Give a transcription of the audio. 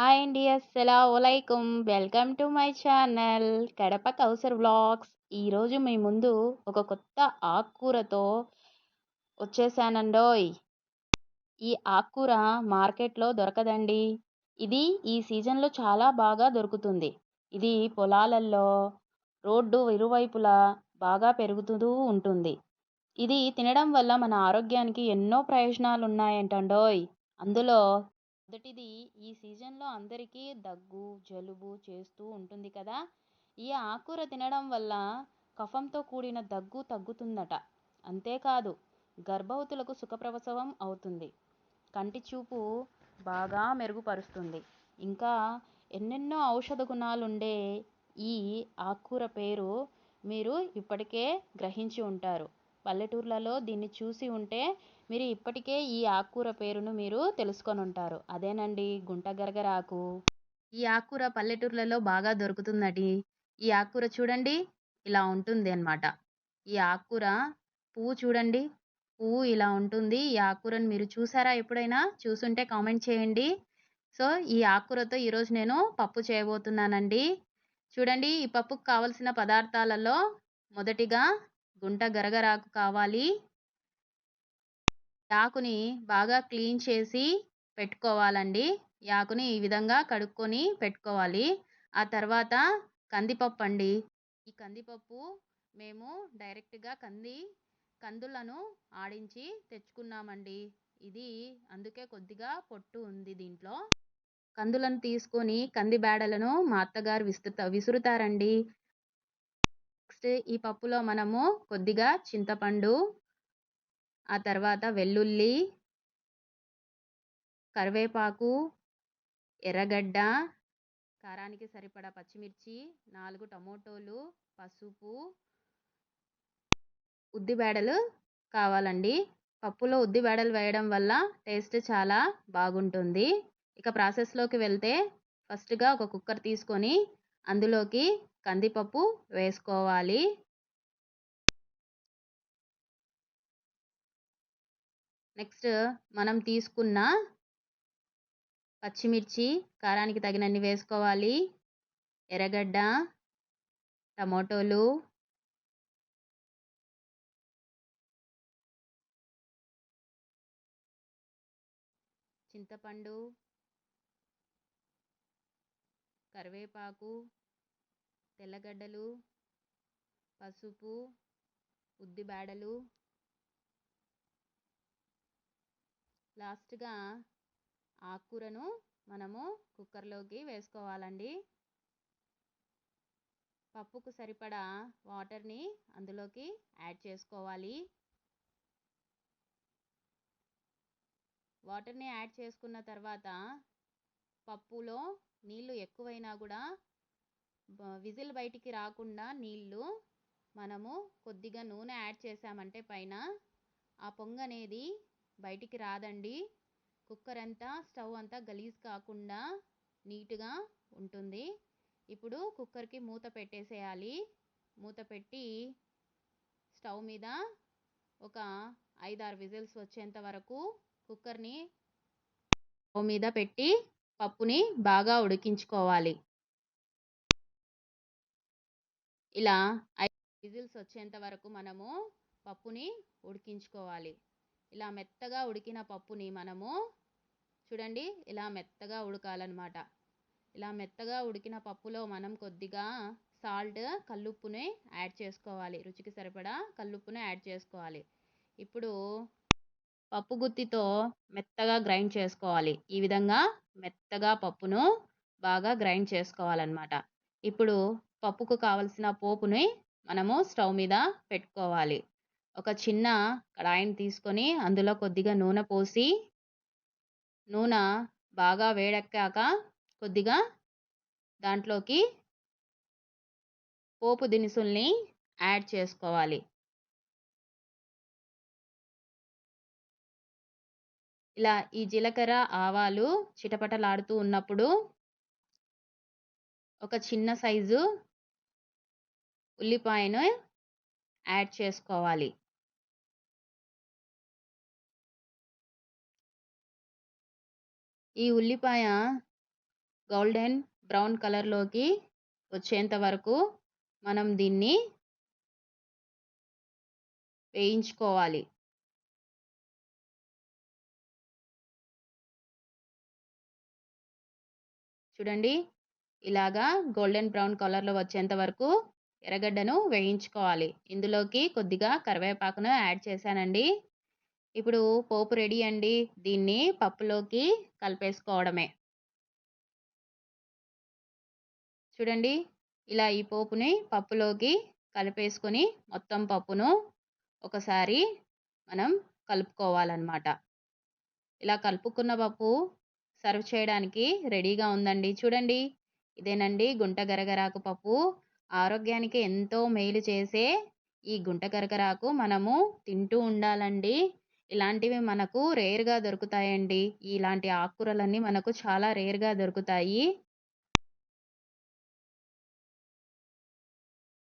Hi అండి అస్సలాములైకుం welcome to my channel Kadapa Kausar vlogs ఈరోజు మీ ముందు ఒక కొత్త ఆకుకూరతో వచ్చేసానండోయ్. ఈ ఆకుకూర మార్కెట్లో దొరకదండి. ఇది ఈ సీజన్లో చాలా బాగా దొరుకుతుంది. ఇది పొలాలల్లో రోడ్డు ఇరువైపులా బాగా పెరుగుతూ ఉంటుంది. ఇది తినడం వల్ల మన ఆరోగ్యానికి ఎన్నో ప్రయోజనాలు ఉన్నాయంటండోయ్ అందులో మొదటిది ఈ సీజన్లో అందరికీ దగ్గు జలుబు చేస్తూ ఉంటుంది కదా. ఈ ఆకుకూర తినడం వల్ల కఫంతో కూడిన దగ్గు తగ్గుతుందట. అంతేకాదు గర్భవతులకు సుఖప్రసవం అవుతుంది. కంటి చూపు బాగా మెరుగుపరుస్తుంది. ఇంకా ఎన్నెన్నో ఔషధ గుణాలుండే ఈ ఆకుకూర పేరు మీరు ఇప్పటికే గ్రహించి ఉంటారు. పల్లెటూర్లలో దీన్ని చూసి ఉంటే మీరు ఇప్పటికే ఈ ఆకుకూర పేరును మీరు తెలుసుకొని ఉంటారు. అదేనండి గుంట గరగరాకు ఈ ఆకుకూర పల్లెటూర్లలో బాగా దొరుకుతుందండి ఈ ఆకుకూర చూడండి ఇలా ఉంటుంది అనమాట ఈ ఆకుకూర పువ్వు చూడండి పువ్వు ఇలా ఉంటుంది. ఈ ఆకుకూరను మీరు చూసారా ఎప్పుడైనా? చూసుంటే కామెంట్ చేయండి. సో ఈ ఆకుకూరతో ఈరోజు నేను పప్పు చేయబోతున్నానండి. చూడండి ఈ పప్పుకు కావలసిన పదార్థాలలో మొదటిగా గుంట గరగరాకు కావాలి. యాకుని బాగా క్లీన్ చేసి పెట్టుకోవాలండి. యాకుని ఈ విధంగా కడుక్కొని పెట్టుకోవాలి. ఆ తర్వాత కందిపప్పు అండి. ఈ కందిపప్పు మేము డైరెక్ట్గా కంది కందులను ఆడించి తెచ్చుకున్నామండి. ఇది అందుకే కొద్దిగా పొట్టు ఉంది దీంట్లో. కందులను తీసుకొని కంది బేడలను మా అత్తగారు విసురుతా విసురుతారండి. నెక్స్ట్ ఈ పప్పులో మనము కొద్దిగా చింతపండు ఆ తర్వాత వెల్లుల్లి కరివేపాకు ఎర్రగడ్డ కారానికి సరిపడా పచ్చిమిర్చి నాలుగు టమోటోలు పసుపు ఉద్దిబేడలు కావాలండి. పప్పులో ఉద్దిబేడలు వేయడం వల్ల టేస్ట్ చాలా బాగుంటుంది. ఇక ప్రాసెస్లోకి వెళ్తే ఫస్ట్గా ఒక కుక్కర్ తీసుకొని అందులోకి కందిపప్పు వేసుకోవాలి. నెక్స్ట్ మనం తీసుకున్న పచ్చిమిర్చి కారానికి తగినన్ని వేసుకోవాలి. ఎర్రగడ్డ టమోటోలు చింతపండు కరివేపాకు తెల్లగడ్డలు పసుపు ఉద్దిబేడలు లాస్ట్గా ఆకుకూరను మనము కుక్కర్లోకి వేసుకోవాలండి. పప్పుకు సరిపడా వాటర్ని అందులోకి యాడ్ చేసుకోవాలి. వాటర్ని యాడ్ చేసుకున్న తర్వాత పప్పులో నీళ్ళు ఎక్కువైనా కూడా విజిల్ బయటికి రాకుండా నీళ్ళు మనము కొద్దిగా నూనె యాడ్ చేసామంటే పైన ఆ పొంగు అనేది బయటికి రాదండి. కుక్కర్ అంతా స్టవ్ అంతా గలీజ్ కాకుండా నీట్గా ఉంటుంది. ఇప్పుడు కుక్కర్కి మూత పెట్టేసేయాలి. మూత పెట్టి స్టవ్ మీద ఒక ఐదారు విజిల్స్ వచ్చేంత వరకు కుక్కర్ని స్టవ్ మీద పెట్టి పప్పుని బాగా ఉడికించుకోవాలి. ఇలా ఐదు విజిల్స్ వచ్చేంత వరకు మనము పప్పుని ఉడికించుకోవాలి. ఇలా మెత్తగా ఉడికిన పప్పుని మనము చూడండి ఇలా మెత్తగా ఉడకాలన్నమాట. ఇలా మెత్తగా ఉడికిన పప్పులో మనం కొద్దిగా సాల్ట్ కల్లుప్పుని యాడ్ చేసుకోవాలి. రుచికి సరిపడా కల్లుప్పుని యాడ్ చేసుకోవాలి. ఇప్పుడు పప్పు గుత్తితో మెత్తగా గ్రైండ్ చేసుకోవాలి. ఈ విధంగా మెత్తగా పప్పును బాగా గ్రైండ్ చేసుకోవాలన్నమాట. ఇప్పుడు పప్పుకు కావలసిన పోపుని మనము స్టవ్ మీద పెట్టుకోవాలి. ఒక చిన్న కడాయిని తీసుకొని అందులో కొద్దిగా నూనె పోసి నూనె బాగా వేడెక్కాక కొద్దిగా దాంట్లోకి పోపు దినుసుల్ని యాడ్ చేసుకోవాలి. ఇలా ఈ జీలకర్ర ఆవాలు చిటపటలాడుతూ ఉన్నప్పుడు ఒక చిన్న సైజు ఉల్లిపాయను యాడ్ చేసుకోవాలి ఈ ఉల్లిపాయ గోల్డెన్ బ్రౌన్ కలర్‌లోకి వచ్చేంత వరకు మనం దీన్ని వేయించుకోవాలి. చూడండి. ఇలాగా గోల్డెన్ బ్రౌన్ కలర్‌లో వచ్చేంత వరకు ఎర్రగడ్డను వేయించుకోవాలి. ఇందులోకి కొద్దిగా కరివేపాకును యాడ్ చేశానండి. ఇప్పుడు పోపు రెడీ అండి. దీన్ని పప్పులోకి కలిపేసుకోవడమే. చూడండి. ఇలా ఈ పోపుని పప్పులోకి కలిపేసుకొని మొత్తం పప్పును ఒకసారి మనం కలుపుకోవాలన్నమాట ఇలా కలుపుకున్న పప్పు సర్వ్ చేయడానికి రెడీగా ఉందండి. చూడండి. ఇదేనండి గుంట గరగరాకు పప్పు. ఆరోగ్యానికి ఎంతో మేలు చేసే ఈ గుంట గరగరాకు మనము తింటూ ఉండాలండి. ఇలాంటివి మనకు రేర్‌గా దొరుకుతాయండి. ఇలాంటి ఆకుకూరలన్నీ మనకు చాలా రేర్‌గా దొరుకుతాయి.